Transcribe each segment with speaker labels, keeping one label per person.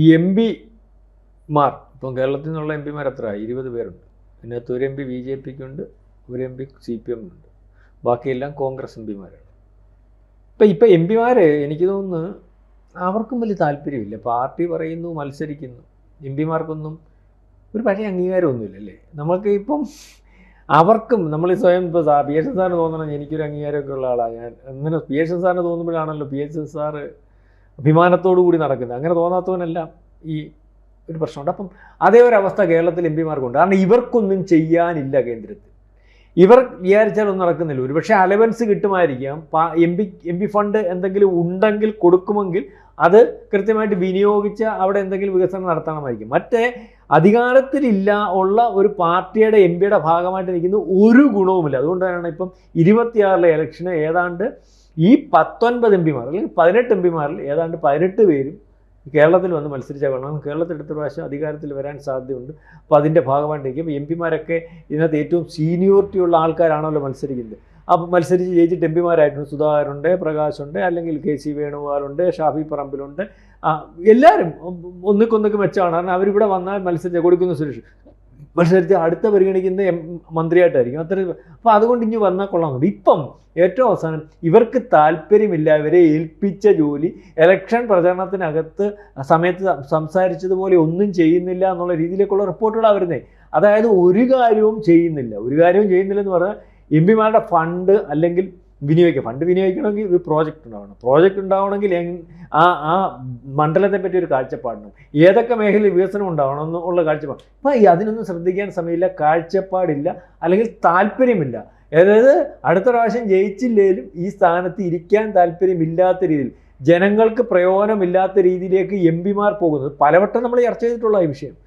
Speaker 1: ഈ എം പിമാർ ഇപ്പം കേരളത്തിൽ നിന്നുള്ള എം പിമാർ എത്ര ഇരുപത് പേരുണ്ട്. ഇതിനകത്ത് ഒരു എം പി ബി ജെ പിക്കുണ്ട് ഒരു എം പി സി പി എമ്മിനുണ്ട് ബാക്കിയെല്ലാം കോൺഗ്രസ് എം പിമാരാണ് ഇപ്പം ഇപ്പം എം പിമാർ എനിക്ക് തോന്നുന്നു അവർക്കും വലിയ താല്പര്യമില്ല. പാർട്ടി പറയുന്നു മത്സരിക്കുന്നു. എം പിമാർക്കൊന്നും ഒരു പഴയ അംഗീകാരമൊന്നുമില്ല അല്ലേ? നമുക്ക് ഇപ്പം അവർക്കും നമ്മൾ ഈ സ്വയം ഇപ്പോൾ പി എച്ച് സാറിന് തോന്നണം എനിക്കൊരു അംഗീകാരമൊക്കെ ഉള്ള ആളാണ് ഞാൻ. അങ്ങനെ പി എച്ച് സാറിന് തോന്നുമ്പോഴാണല്ലോ പി എച്ച് സാറ് അഭിമാനത്തോടു കൂടി നടക്കുന്നത്. അങ്ങനെ തോന്നാത്തവനെല്ലാം ഈ ഒരു പ്രശ്നമുണ്ട്. അപ്പം അതേ ഒരു അവസ്ഥ കേരളത്തിൽ എം പിമാർക്കുണ്ട്. കാരണം ഇവർക്കൊന്നും ചെയ്യാനില്ല കേന്ദ്രത്തിൽ. ഇവർ വിചാരിച്ചാലൊന്നും നടക്കുന്നില്ല. ഒരു പക്ഷേ allowance കിട്ടുമായിരിക്കാം. M P M P fund എന്തെങ്കിലും ഉണ്ടെങ്കിൽ കൊടുക്കുമെങ്കിൽ അത് കൃത്യമായിട്ട് വിനിയോഗിച്ച് അവിടെ എന്തെങ്കിലും വികസനം നടത്തണമായിരിക്കും. മറ്റേ അധികാരത്തിലില്ല ഉള്ള ഒരു പാർട്ടിയുടെ എം പിയുടെ ഭാഗമായിട്ട് നിൽക്കുന്ന ഒരു ഗുണവുമില്ല. അതുകൊണ്ട് തന്നെയാണ് ഇപ്പം ഇരുപത്തിയാറിലെ ഇലക്ഷന് ഏതാണ്ട് ഈ പത്തൊൻപത് എം പിമാർ അല്ലെങ്കിൽ പതിനെട്ട് എം പിമാരിൽ ഏതാണ്ട് പതിനെട്ട് പേരും കേരളത്തിൽ വന്ന് മത്സരിച്ചാൽ കൊള്ളണം കേരളത്തിൽ അടുത്ത പ്രാവശ്യം അധികാരത്തിൽ വരാൻ സാധ്യതയുണ്ട്. അപ്പോൾ അതിന്റെ ഭാഗമായിട്ട് നിൽക്കും എം പിമാരൊക്കെ ഇതിനകത്ത് ഏറ്റവും സീനിയോറിറ്റി ഉള്ള ആൾക്കാരാണല്ലോ മത്സരിക്കുന്നത്. അപ്പോൾ മത്സരിച്ച് ജയിച്ചിട്ട് എം പിമാരായിട്ടുണ്ട് സുധാകരുണ്ട് പ്രകാശുണ്ട് അല്ലെങ്കിൽ കെ സി വേണുഗോപാലുണ്ട് ഷാഫി പറമ്പിലുണ്ട്. എല്ലാവരും ഒന്നിക്കൊന്നൊക്കെ മെച്ചമാണ്. കാരണം അവരിവിടെ വന്നാൽ മത്സരിച്ച് കൊടുക്കുന്ന സുരേഷ് മത്സരിച്ച് അടുത്ത പരിഗണിക്കുന്ന മന്ത്രിയായിട്ടായിരിക്കും. അത്ര അപ്പോൾ അതുകൊണ്ട് ഇനി വന്നാൽ കൊള്ളാമെന്നുണ്ട് ഇപ്പം ഏറ്റവും അവസാനം ഇവർക്ക് താല്പര്യമില്ല ഇവരെ ഏൽപ്പിച്ച ജോലി ഇലക്ഷൻ പ്രചരണത്തിനകത്ത് സമയത്ത് സംസാരിച്ചതുപോലെ ഒന്നും ചെയ്യുന്നില്ല എന്നുള്ള രീതിയിലേക്കുള്ള റിപ്പോർട്ടുകളാണ് വരുന്നത് അതായത് ഒരു കാര്യവും ചെയ്യുന്നില്ല. ഒരു കാര്യവും ചെയ്യുന്നില്ലെന്ന് പറഞ്ഞാൽ എം പിമാരുടെ ഫണ്ട് അല്ലെങ്കിൽ വിനിയോഗിക്കുക. ഫണ്ട് വിനിയോഗിക്കണമെങ്കിൽ ഒരു പ്രോജക്റ്റ് ഉണ്ടാവണം. പ്രോജക്റ്റ് ഉണ്ടാവണമെങ്കിൽ ആ ആ മണ്ഡലത്തെ പറ്റി ഒരു കാഴ്ചപ്പാടിനും ഏതൊക്കെ മേഖലയിൽ വികസനം ഉണ്ടാവണം എന്നുള്ള കാഴ്ചപ്പാട് അപ്പോൾ ഈ അതിനൊന്നും ശ്രദ്ധിക്കാൻ സമയമില്ല കാഴ്ചപ്പാടില്ല അല്ലെങ്കിൽ താല്പര്യമില്ല. അതായത് അടുത്ത പ്രാവശ്യം ജയിച്ചില്ലെങ്കിലും ഈ സ്ഥാനത്ത് ഇരിക്കാൻ താല്പര്യമില്ലാത്ത രീതിയിൽ ജനങ്ങൾക്ക് പ്രയോജനമില്ലാത്ത രീതിയിലേക്ക് എം പിമാർ പോകുന്നത് പലവട്ടം നമ്മൾ ചർച്ച ചെയ്തിട്ടുള്ള ഈ വിഷയം.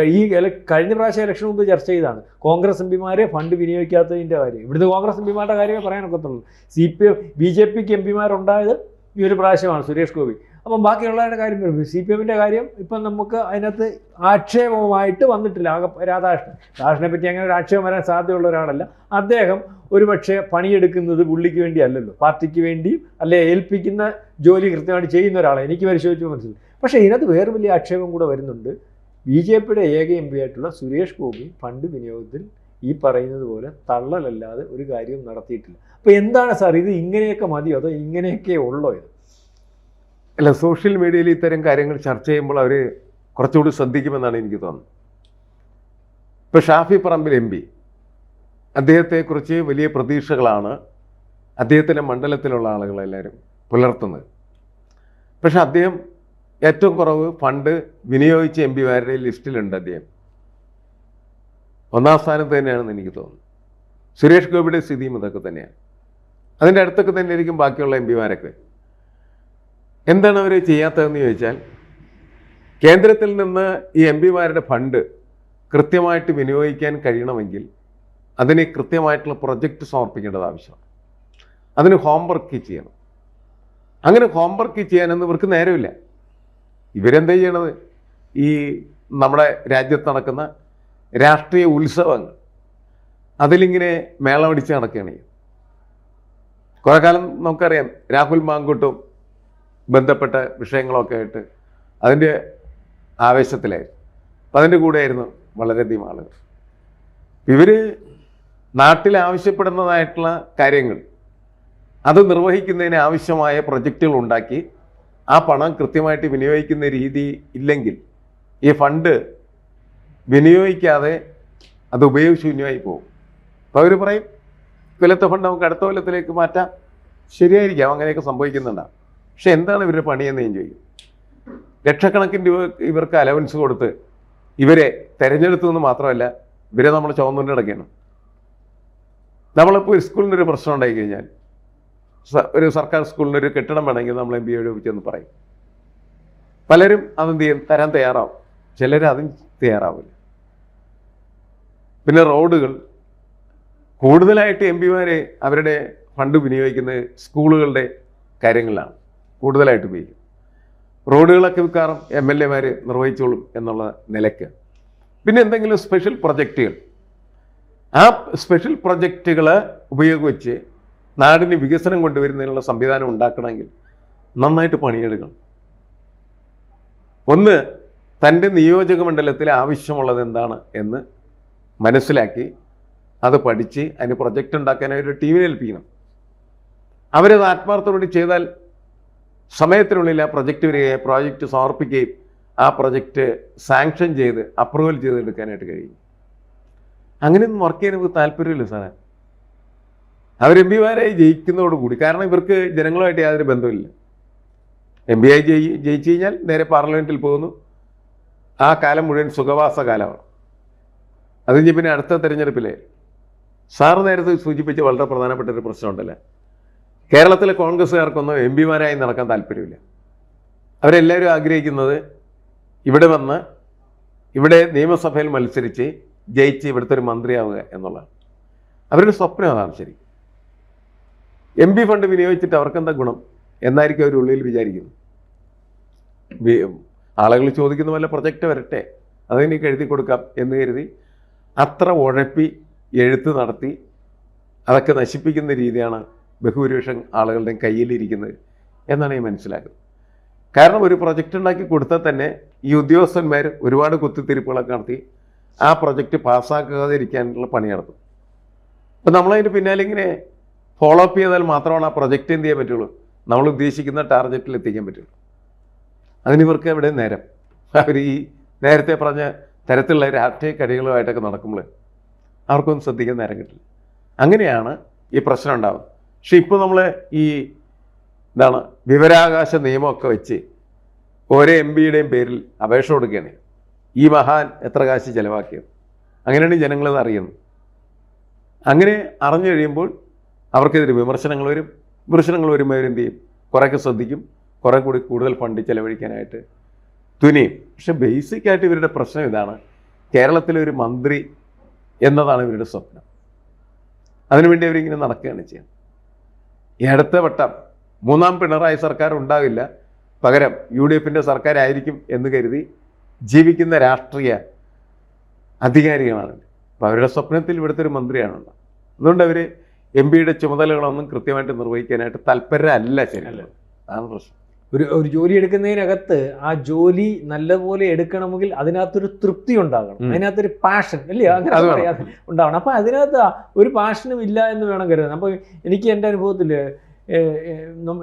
Speaker 1: ഈ കഴിഞ്ഞ പ്രാവശ്യം ഇലക്ഷൻ മുമ്പ് ചർച്ച ചെയ്താണ് കോൺഗ്രസ് എം പിമാരെ ഫണ്ട് വിനിയോഗിക്കാത്തതിന്റെ കാര്യം. ഇവിടുത്തെ കോൺഗ്രസ് എം പിമാരുടെ കാര്യമേ പറയാനൊക്കത്തുള്ളൂ. C P M B J പിക്ക് എം പിമാരുണ്ടായത് ഈ ഒരു പ്രാവശ്യമാണ് സുരേഷ് ഗോപി. അപ്പം ബാക്കിയുള്ളവരുടെ കാര്യം വരും. സി പി എമ്മിന്റെ കാര്യം ഇപ്പം നമുക്ക് അതിനകത്ത് ആക്ഷേപമായിട്ട് വന്നിട്ടില്ല. ആകെ രാധാകൃഷ്ണൻ. രാധാകൃഷ്ണനെ പറ്റി അങ്ങനെ ഒരു ആക്ഷേപം വരാൻ സാധ്യതയുള്ള ഒരാളല്ല. അദ്ദേഹം ഒരുപക്ഷെ പണിയെടുക്കുന്നത് പുള്ളിക്ക് വേണ്ടി അല്ലല്ലോ. പാർട്ടിക്ക് വേണ്ടിയും അല്ലെ ഏൽപ്പിക്കുന്ന ജോലി കൃത്യമായിട്ട് ചെയ്യുന്ന ഒരാളാണ്. എനിക്ക് പരിശോധിച്ച് മനസ്സിലായി. പക്ഷേ ഇതിനകത്ത് വേറെ വലിയ ആക്ഷേപം കൂടെ വരുന്നുണ്ട്. ബി ജെ പിയുടെ ഏക എം പി ആയിട്ടുള്ള സുരേഷ് ഗോപി ഫണ്ട് വിനിയോഗത്തിൽ ഈ പറയുന്നത് പോലെ തള്ളലല്ലാതെ ഒരു കാര്യവും നടത്തിയിട്ടില്ല. അപ്പോൾ എന്താണ് സാർ ഇത് ഇങ്ങനെയൊക്കെ മതിയോ അതോ ഇങ്ങനെയൊക്കെ ഉള്ളോ ഇത്?
Speaker 2: അല്ല സോഷ്യൽ മീഡിയയിൽ ഇത്തരം കാര്യങ്ങൾ ചർച്ച ചെയ്യുമ്പോൾ അവർ കുറച്ചുകൂടി ശ്രദ്ധിക്കുമെന്നാണ് എനിക്ക് തോന്നുന്നത്. ഇപ്പോൾ ഷാഫി പറമ്പിൽ എം പി. അദ്ദേഹത്തെക്കുറിച്ച് വലിയ പ്രതീക്ഷകളാണ് അദ്ദേഹത്തിന്റെ മണ്ഡലത്തിലുള്ള ആളുകളെല്ലാവരും പുലർത്തുന്നത്. പക്ഷെ അദ്ദേഹം ഏറ്റവും കുറവ് ഫണ്ട് വിനിയോഗിച്ച എം പിമാരുടെ ലിസ്റ്റിലുണ്ട് അദ്ദേഹം. ഒന്നാം സ്ഥാനത്ത് തന്നെയാണെന്ന് എനിക്ക് തോന്നുന്നു. സുരേഷ് ഗോപിയുടെ സ്ഥിതിയും ഇതൊക്കെ തന്നെയാണ്. അതിന്റെ അടുത്തൊക്കെ തന്നെ ആയിരിക്കും ബാക്കിയുള്ള എം പിമാരൊക്കെ. എന്താണ് അവർ ചെയ്യാത്തതെന്ന് ചോദിച്ചാൽ കേന്ദ്രത്തിൽ നിന്ന് ഈ എം പിമാരുടെ ഫണ്ട് കൃത്യമായിട്ട് വിനിയോഗിക്കാൻ കഴിയണമെങ്കിൽ അതിന് കൃത്യമായിട്ടുള്ള പ്രൊജക്റ്റ് സമർപ്പിക്കേണ്ടത് ആവശ്യമാണ്. അതിന് ഹോംവർക്ക് ചെയ്യണം. അങ്ങനെ ഹോംവർക്ക് ചെയ്യാനൊന്നും ഇവർക്ക് നേരമില്ല. ഇവരെന്താ ചെയ്യണത്? ഈ നമ്മുടെ രാജ്യത്ത് നടക്കുന്ന രാഷ്ട്രീയ ഉത്സവങ്ങൾ. അതിലിങ്ങനെ മേളമടിച്ച് നടക്കുകയാണ്. കുറേ കാലം നമുക്കറിയാം രാഹുൽ മാങ്കുട്ടും ബന്ധപ്പെട്ട വിഷയങ്ങളൊക്കെ ആയിട്ട് അതിന്റെ ആവേശത്തിലായിരുന്നു. അപ്പം അതിന്റെ കൂടെയായിരുന്നു വളരെയധികം ആളുകൾ. ഇവർ നാട്ടിൽ ആവശ്യപ്പെടുന്നതായിട്ടുള്ള കാര്യങ്ങൾ അത് നിർവഹിക്കുന്നതിന് ആവശ്യമായ പ്രൊജക്റ്റുകൾ ഉണ്ടാക്കി ആ പണം കൃത്യമായിട്ട് വിനിയോഗിക്കുന്ന രീതി ഇല്ലെങ്കിൽ ഈ ഫണ്ട് വിനിയോഗിക്കാതെ അത് ഉപയോഗശൂന്യമായി പോകും. അപ്പോൾ അവർ പറയും കൊല്ലത്തെ ഫണ്ട് നമുക്ക് അടുത്ത കൊല്ലത്തിലേക്ക് മാറ്റാം. ശരിയായിരിക്കാം അങ്ങനെയൊക്കെ സംഭവിക്കുന്നുണ്ടാവും പക്ഷെ എന്താണ് ഇവരുടെ പണിയെന്ന് ഞാൻ ചോദിക്കും. ലക്ഷക്കണക്കിന് രൂപ ഇവർക്ക് അലവൻസ് കൊടുത്ത് ഇവരെ തെരഞ്ഞെടുത്തു എന്ന് മാത്രമല്ല ഇവരെ നമ്മൾ ചുവന്നുകൊണ്ട് കിടക്കുകയാണ് നമ്മളിപ്പോൾ ഒരു സ്കൂളിന് ഒരു പ്രശ്നം ഉണ്ടായി കഴിഞ്ഞാൽ ഒരു സർക്കാർ സ്കൂളിന് ഒരു കെട്ടിടം വേണമെങ്കിൽ നമ്മൾ എം ബി എയുടെ ഒപ്പിച്ചെന്ന് പറയും. പലരും അതെന്ത് ചെയ്യും? തരാൻ തയ്യാറാവും. ചിലർ അതും തയ്യാറാവില്ല. പിന്നെ റോഡുകൾ. കൂടുതലായിട്ട് എം പിമാരെ അവരുടെ ഫണ്ട് വിനിയോഗിക്കുന്നത് സ്കൂളുകളുടെ കാര്യങ്ങളിലാണ് കൂടുതലായിട്ട് ഉപയോഗിക്കും. റോഡുകളൊക്കെ മിക്കവാറും എം എൽ എമാർ നിർവഹിച്ചോളും എന്നുള്ള നിലയ്ക്ക്. പിന്നെ എന്തെങ്കിലും സ്പെഷ്യൽ പ്രൊജക്റ്റുകൾ ആ സ്പെഷ്യൽ പ്രൊജക്റ്റുകൾ ഉപയോഗിച്ച് നാടിന് വികസനം കൊണ്ടുവരുന്നതിനുള്ള സംവിധാനം ഉണ്ടാക്കണമെങ്കിൽ നന്നായിട്ട് പണിയെടുക്കണം. ഒന്ന് തന്റെ നിയോജക മണ്ഡലത്തിൽ ആവശ്യമുള്ളത് എന്താണ് എന്ന് മനസ്സിലാക്കി അത് പഠിച്ച് അതിന് പ്രൊജക്റ്റ് ഉണ്ടാക്കാൻ ഒരു ടീമിനെ ഏൽപ്പിക്കണം. അവരത് ആത്മാർത്ഥത്തോടെ ചെയ്താൽ സമയത്തിനുള്ളിൽ ആ പ്രൊജക്റ്റ് വരികയും പ്രോജക്റ്റ് സമർപ്പിക്കുകയും ആ പ്രൊജക്റ്റ് സാങ്ഷൻ ചെയ്ത് അപ്രൂവൽ ചെയ്തെടുക്കാനായിട്ട് കഴിയും. അങ്ങനെയൊന്നും വർക്ക് ചെയ്യാൻ നമുക്ക് താല്പര്യമില്ല സാറേ. അവർ എം പിമാരായി ജയിക്കുന്നതോടുകൂടി കാരണം ഇവർക്ക് ജനങ്ങളുമായിട്ട് യാതൊരു ബന്ധമില്ല എം പി ആയി ജയി ജയിച്ചു കഴിഞ്ഞാൽ നേരെ പാർലമെന്റിൽ പോകുന്നു. ആ കാലം മുഴുവൻ സുഖവാസ കാലമാണ്. അത് കഴിഞ്ഞ് പിന്നെ അടുത്ത തെരഞ്ഞെടുപ്പിലെ സാറ് നേരത്തെ സൂചിപ്പിച്ച വളരെ പ്രധാനപ്പെട്ട ഒരു പ്രശ്നമുണ്ടല്ലേ? കേരളത്തിലെ കോൺഗ്രസ്സുകാർക്കൊന്നും എം പിമാരായി നടക്കാൻ താല്പര്യമില്ല. അവരെല്ലാവരും ആഗ്രഹിക്കുന്നത് ഇവിടെ വന്ന് ഇവിടെ നിയമസഭയിൽ മത്സരിച്ച് ജയിച്ച് ഇവിടുത്തെ ഒരു മന്ത്രിയാവുക എന്നുള്ളതാണ്. അവരുടെ സ്വപ്നം അതാണ് ശരി എം പി ഫണ്ട് വിനിയോഗിച്ചിട്ട് അവർക്കെന്താ ഗുണം? എന്നായിരിക്കും അവർ ഉള്ളിൽ വിചാരിക്കുന്നത് ആളുകൾ ചോദിക്കുന്ന പോലെ പ്രൊജക്റ്റ് വരട്ടെ അതെനിക്ക് എഴുതി കൊടുക്കാം എന്ന് കരുതി അത്ര ഉഴപ്പി എഴുത്ത് നടത്തി അതൊക്കെ നശിപ്പിക്കുന്ന രീതിയാണ് ബഹുഭൂരിപക്ഷം ആളുകളുടെയും കയ്യിലിരിക്കുന്നത് എന്നാണ് ഞാൻ മനസ്സിലാക്കുന്നത്. കാരണം ഒരു പ്രൊജക്റ്റ് ഉണ്ടാക്കി കൊടുത്താൽ തന്നെ ഈ ഉദ്യോഗസ്ഥന്മാർ ഒരുപാട് കുത്തിത്തിരിപ്പുകളൊക്കെ നടത്തി ആ പ്രൊജക്റ്റ് പാസ്സാക്കാതിരിക്കാനുള്ള പണി നടത്തും. അപ്പം നമ്മളതിന്റെ പിന്നാലെ ഇങ്ങനെ ഫോളോ അപ്പ് ചെയ്താൽ മാത്രമാണ് ആ പ്രൊജക്റ്റ് എന്ത് ചെയ്യാൻ പറ്റുള്ളൂ? നമ്മൾ ഉദ്ദേശിക്കുന്ന ടാർഗറ്റിൽ എത്തിക്കാൻ പറ്റുള്ളൂ. അതിനിവർക്ക് എവിടെ നേരം? അവർ ഈ നേരത്തെ പറഞ്ഞ തരത്തിലുള്ള രാഷ്ട്രീയ കടികളുമായിട്ടൊക്കെ നടക്കുമ്പോൾ അവർക്കൊന്നും ശ്രദ്ധിക്കാൻ നേരം കിട്ടില്ല. അങ്ങനെയാണ് ഈ പ്രശ്നം ഉണ്ടാകുന്നത് പക്ഷെ ഇപ്പോൾ നമ്മൾ ഈ എന്താണ് വിവരാകാശ നിയമമൊക്കെ വെച്ച് ഓരോ എം പിയുടെയും പേരിൽ അപേക്ഷ കൊടുക്കുകയാണ്. ഈ മഹാൻ എത്ര കാശ് ചിലവാക്കിയത്? അങ്ങനെയാണ് ജനങ്ങളത് അറിയുന്നത്. അങ്ങനെ അറിഞ്ഞു കഴിയുമ്പോൾ അവർക്കെതിരെ വിമർശനങ്ങൾ വരും വിമർശനങ്ങൾ വരുമ്പോൾ അവരെന്ത് ചെയ്യും? കുറേയൊക്കെ ശ്രദ്ധിക്കും കുറേ കൂടി കൂടുതൽ ഫണ്ട് ചെലവഴിക്കാനായിട്ട്. തുനിയും. പക്ഷെ ബേസിക് ആയിട്ട് ഇവരുടെ പ്രശ്നം ഇതാണ്. കേരളത്തിലെ ഒരു മന്ത്രി എന്നതാണ് ഇവരുടെ സ്വപ്നം. അതിനുവേണ്ടി അവരിങ്ങനെ നടക്കുകയാണ് ചെയ്യുന്നത് ഈ അടുത്ത വട്ടം മൂന്നാം പിണറായി സർക്കാർ ഉണ്ടാവില്ല. പകരം യു ഡി എഫിന്റെ സർക്കാരായിരിക്കും എന്ന് കരുതി ജീവിക്കുന്ന രാഷ്ട്രീയ അധികാരികളാണ്. അപ്പോൾ അവരുടെ സ്വപ്നത്തിൽ ഇവിടുത്തെ ഒരു മന്ത്രിയാണുള്ളത്. അതുകൊണ്ട് അവർ എം പിയുടെ ചുമതലകളൊന്നും കൃത്യമായിട്ട് നിർവഹിക്കാനായിട്ട് താല്പര്യമല്ല ശരി
Speaker 1: അല്ല.
Speaker 2: അതാണ് പ്രശ്നം.
Speaker 1: ഒരു ഒരു ജോലി എടുക്കുന്നതിനകത്ത് ആ ജോലി നല്ലപോലെ എടുക്കണമെങ്കിൽ അതിനകത്തൊരു തൃപ്തി ഉണ്ടാകണം. അതിനകത്തൊരു പാഷൻ അല്ലേ? അങ്ങനെ ഉണ്ടാവണം. അപ്പം അതിനകത്ത് ഒരു പാഷനും ഇല്ല എന്ന് വേണം കരുതാൻ. അപ്പൊ എനിക്ക് എന്റെ അനുഭവത്തിൽ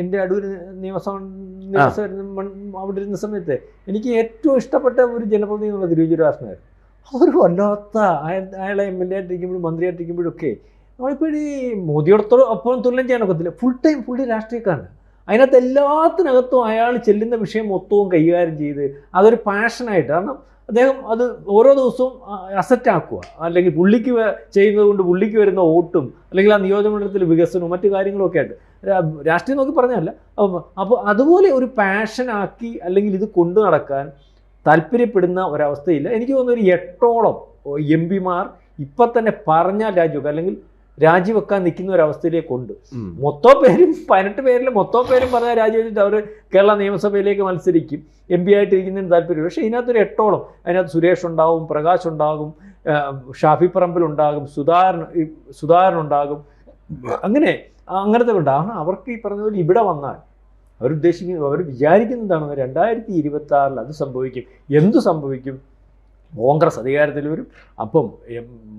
Speaker 1: എന്റെ അടൂർ നിയമസഭ അവിടെ ഇരുന്ന സമയത്ത് എനിക്ക് ഏറ്റവും ഇഷ്ടപ്പെട്ട ഒരു ജനപ്രതിനിധി എന്നുള്ള തിരുവഞ്ചൂരാസനായിരുന്നു അതൊരു വല്ലാത്ത അയാളെ എം എൽ എ ആയിട്ടിരിക്കുമ്പോഴും മന്ത്രിയായിട്ടിരിക്കുമ്പോഴൊക്കെ നമ്മളിപ്പോൾ ഈ മോദിയോടത്തോളം ഒപ്പം തുല്യം ചെയ്യാൻ ഒക്കത്തില്ല. ഫുൾ ടൈം പുള്ളി രാഷ്ട്രീയക്കാരനാണ് അതിനകത്ത് എല്ലാത്തിനകത്തും അയാൾ ചെല്ലുന്ന വിഷയം മൊത്തവും കൈകാര്യം ചെയ്ത് അതൊരു പാഷനായിട്ട് കാരണം അദ്ദേഹം അത് ഓരോ ദിവസവും അസറ്റ് ആക്കുക. അല്ലെങ്കിൽ പുള്ളിക്ക് ചെയ്യുന്നത് കൊണ്ട് പുള്ളിക്ക് വരുന്ന വോട്ടും അല്ലെങ്കിൽ ആ നിയോജകമണ്ഡലത്തിൽ വികസനവും മറ്റു കാര്യങ്ങളൊക്കെ ആയിട്ട്. രാഷ്ട്രീയം നോക്കി പറഞ്ഞല്ല അപ്പോൾ അതുപോലെ ഒരു പാഷനാക്കി അല്ലെങ്കിൽ ഇത് കൊണ്ടു നടക്കാൻ താല്പര്യപ്പെടുന്ന ഒരവസ്ഥയില്ല. എനിക്ക് തോന്നുന്നു ഒരു എട്ടോളം എം പിമാർ ഇപ്പം തന്നെ പറഞ്ഞാൽ രാജ്യമൊക്കെ അല്ലെങ്കിൽ രാജിവെക്കാൻ നിൽക്കുന്ന ഒരു ഒരവസ്ഥയിലേക്കുണ്ട് മൊത്തം പേരും പതിനെട്ട് പേരിൽ മൊത്തം പേരും പറഞ്ഞാൽ രാജിവെച്ചിട്ട് അവർ കേരള നിയമസഭയിലേക്ക് മത്സരിക്കും. എം പി ആയിട്ടിരിക്കുന്നതിന് താല്പര്യം പക്ഷേ ഇതിനകത്തൊരു എട്ടോളം അതിനകത്ത് സുരേഷ് ഉണ്ടാകും പ്രകാശ് ഉണ്ടാകും ഷാഫി പറമ്പിൽ ഉണ്ടാകും സുധാരൻ സുധാരൻ ഉണ്ടാകും. അങ്ങനെ അങ്ങനത്തെ ഉണ്ടാകും അവർക്ക് ഈ പറഞ്ഞ പോലെ ഇവിടെ വന്നാൽ അവരുദ്ദേശിക്കുന്നത് അവർ വിചാരിക്കുന്നതാണ് രണ്ടായിരത്തി ഇരുപത്തി ആറിൽ അത് സംഭവിക്കും. എന്തു സംഭവിക്കും? കോൺഗ്രസ് അധികാരത്തിൽ വരും. അപ്പം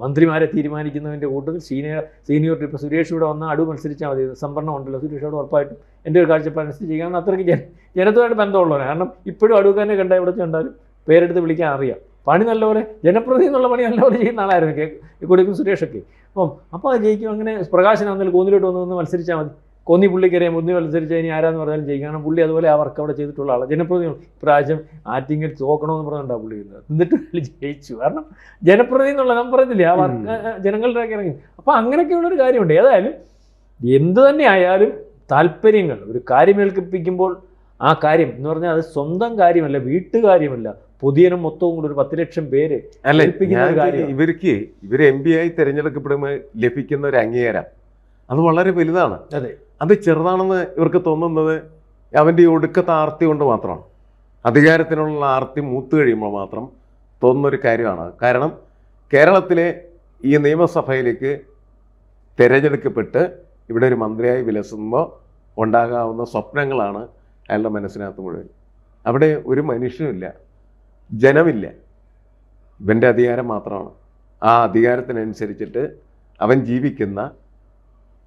Speaker 1: മന്ത്രിമാരെ തീരുമാനിക്കുന്നതിന്റെ കൂട്ടത്തിൽ സീനിയർ സീനിയോറിറ്റി ഇപ്പോൾ സുരേഷ് ഇവിടെ വന്നാൽ അടു മത്സരിച്ചാൽ മതി. സംവരണം ഉണ്ടല്ലോ. സുരേഷോട് ഉറപ്പായിട്ടും എന്റെ ഒരു കാഴ്ചപ്പാടനുസരിച്ച് ചെയ്യാൻ അത്രയ്ക്ക് ജന ജനത്തുമായിട്ട് ബന്ധമുള്ളവരാണ്. കാരണം ഇപ്പോഴും അടുക്കാനെ കണ്ട എവിടെ കണ്ടാലും പേരെടുത്ത് വിളിക്കാൻ അറിയാം. പണി നല്ലപോലെ ജനപ്രതി എന്നുള്ള പണി നല്ലപോലെ ചെയ്യുന്ന ആളായിരുന്നു കെ കൊടുക്കും സുരേഷൊക്കെ. അപ്പം അപ്പോൾ ജയിക്കും. അങ്ങനെ പ്രകാശനാണെങ്കിലും കൂന്നിലോട്ട് വന്ന് മത്സരിച്ചാൽ മതി. കോന്നി പുള്ളിക്കറിയാം മുന്നി മത്സരിച്ച് ഇനി ആരാന്ന് പറഞ്ഞാലും ജയിക്കും. കാരണം പുള്ളി അതുപോലെ ആ വർക്ക് അവിടെ ചെയ്തിട്ടുള്ള ആളാണ് ജനപ്രതിനിധി പ്രാവശ്യം ആറ്റിങ്ങിൽ തോക്കണമെന്ന് പറഞ്ഞിട്ടാണ് പുള്ളി എന്നിട്ട് പുള്ളി ജയിച്ചു. കാരണം ജനപ്രതിനിധി എന്നുള്ള നാം പറഞ്ഞില്ലേ ആ വർക്ക് ജനങ്ങളിലേക്ക് ഇറങ്ങി. അപ്പോൾ അങ്ങനെയൊക്കെയുള്ളൊരു കാര്യമുണ്ട്. ഏതായാലും എന്ത് തന്നെ ആയാലും താല്പര്യങ്ങൾ ഒരു കാര്യം ഏൽപ്പിക്കുമ്പോൾ ആ കാര്യം എന്ന് പറഞ്ഞാൽ അത് സ്വന്തം കാര്യമല്ല വീട്ടുകാര്യമല്ല. പൊതുജനം മൊത്തവും കൂടി ഒരു പത്ത് ലക്ഷം പേര്
Speaker 2: അല്ല? ഇവർക്ക് ഇവർ എം പി ആയി തിരഞ്ഞെടുക്കപ്പെടുമ്പോൾ ലഭിക്കുന്ന ഒരു അംഗീകാരം. അത് വളരെ വലുതാണ്.
Speaker 1: അതെ.
Speaker 2: അത് ചെറുതാണെന്ന് ഇവർക്ക് തോന്നുന്നത് അവന്റെ ഈ ഒടുക്കത്തെ ആർത്തി കൊണ്ട് മാത്രമാണ്. അധികാരത്തിനുള്ള ആർത്തി മൂത്ത് കഴിയുമ്പോൾ മാത്രം തോന്നുന്ന ഒരു കാര്യമാണ്. കാരണം കേരളത്തിലെ ഈ നിയമസഭയിലേക്ക് തിരഞ്ഞെടുക്കപ്പെട്ട് ഇവിടെ ഒരു മന്ത്രിയായി വിലസുമ്പോൾ ഉണ്ടാകാവുന്ന സ്വപ്നങ്ങളാണ് അയാളുടെ മനസ്സിനകത്ത് മുഴുവൻ. അവിടെ ഒരു മനുഷ്യനില്ല ജനമില്ല. ഇവന്റെ അധികാരം മാത്രമാണ്. ആ അധികാരത്തിനനുസരിച്ചിട്ട് അവൻ ജീവിക്കുന്ന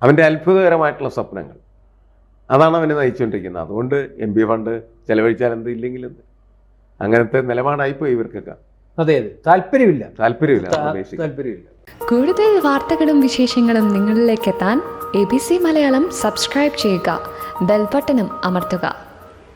Speaker 2: അവന്റെ അത്ഭുതകരമായിട്ടുള്ള സ്വപ്നങ്ങൾ. അതാണ് അവനെ നയിച്ചുകൊണ്ടിരിക്കുന്നത്. അതുകൊണ്ട് എം പി ഫണ്ട് ചെലവഴിച്ചാൽ എന്ത് ഇല്ലെങ്കിൽ എന്ത് അങ്ങനത്തെ നിലപാടായിപ്പോയി ഇവർക്കൊക്കെ.
Speaker 1: അതെ അതെ. താല്പര്യമില്ല.
Speaker 2: താല്പര്യമില്ല
Speaker 1: താല്പര്യമില്ല.
Speaker 3: കൂടുതൽ വാർത്തകളും വിശേഷങ്ങളും നിങ്ങളിലേക്ക് എത്താൻ A B C Malayalam subscribe ചെയ്യുക. ബെൽബട്ടനും അമർത്തുക.